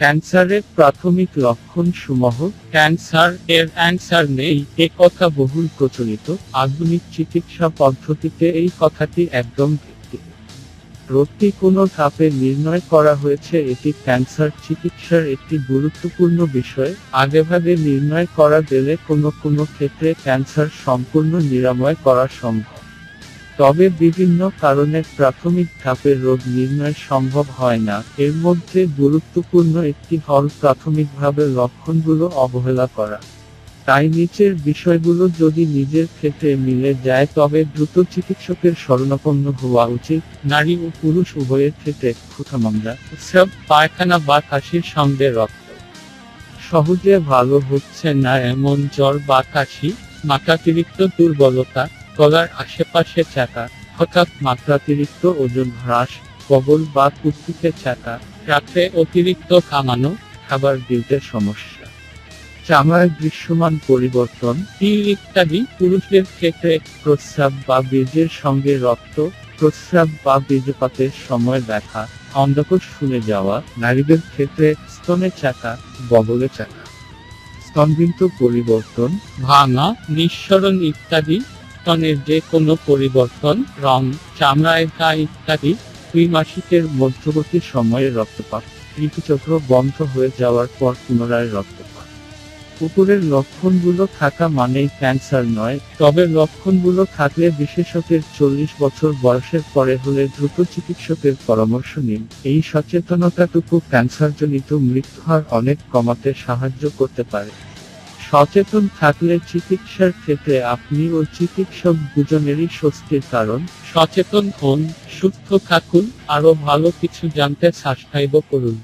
ক্যান্সারের প্রাথমিক লক্ষণ সমূহ, ক্যান্সার এর অ্যান্সার নেই, এ কথা বহুল প্রচলিত, আধুনিক চিকিৎসা পদ্ধতিতে এই কথাটি একদম রোগটি কোনো ধাপে নির্ণয় করা হয়েছে, এটি ক্যান্সার চিকিৎসার একটি গুরুত্বপূর্ণ বিষয়, আগেভাগে নির্ণয় করা গেলে কোনো কোনো ক্ষেত্রে ক্যান্সার সম্পূর্ণ নিরাময় করা সম্ভব। তবে বিভিন্ন কারণে প্রাথমিক ধাপের রোগ নির্ণয় সম্ভব হয় না। এর মধ্যে গুরুত্বপূর্ণ একটি হল প্রাথমিকভাবে লক্ষণগুলো অবহেলা করা। তাই নিচের বিষয়গুলো যদি নিজের ক্ষেত্রে মিলে যায়, তবে দ্রুত চিকিৎসকের শরণাপন্ন হওয়া উচিত। নারী ও পুরুষ উভয়ের ক্ষেত্রে ক্ষুধামামরা সব পায়খানা বা কাশির সঙ্গে রক্ত। সহজে ভালো হচ্ছে না এমন জ্বর বা কাশি? মাত্রাতিরিক্ত দুর্বলতা। গলার আশেপাশে চাকা, হঠাৎ মাত্রাতিরিক্ত ওজন হ্রাস কবল বা কুকুকে চাকা, রাত্রে অতিরিক্ত কামানো, খাবার গিলতে সমস্যা। চামড়ায় দৃশ্যমান পরিবর্তন ইত্যাদি পুরুষদের ক্ষেত্রে প্রস্রাব বা বীর্যের সঙ্গে রক্ত, প্রস্রাব বা বীর্যপাতের সময় দেখা, অন্ধকোষ শুনে যাওয়া, নারীদের ক্ষেত্রে স্তনে চাকা, বগলে চাকা। স্তনবিন্দু পরিবর্তন, ভাঙা, নিঃসরণ ইত্যাদি স্তনের যে কোনো পরিবর্তন, রং, চামড়ায় ঘা ইত্যাদি ত্রিমাসিকের মধ্যবর্তী সময়ে রক্তপাত। ঋতুচক্র বন্ধ হয়ে যাওয়ার পর পুনরায় রক্তপাত। উপরের লক্ষণগুলো থাকা মানেই ক্যান্সার নয়, তবে লক্ষণগুলো থাকলে বিশেষজ্ঞের চল্লিশ বছর বয়সের পরে হলে দ্রুত চিকিৎসকের পরামর্শ নিন। এই সচেতনতাটুকু ক্যান্সারজনিত মৃত্যু হার অনেক কমাতে সাহায্য করতে পারে। সচেতন থাকলে চিকিৎসার ক্ষেত্রে আপনি ও চিকিৎসক দুজনেরই স্বস্তির কারণ। সচেতন হন, সুস্থ থাকুন আরও ভালো কিছু জানতে সাবস্ক্রাইব করুন।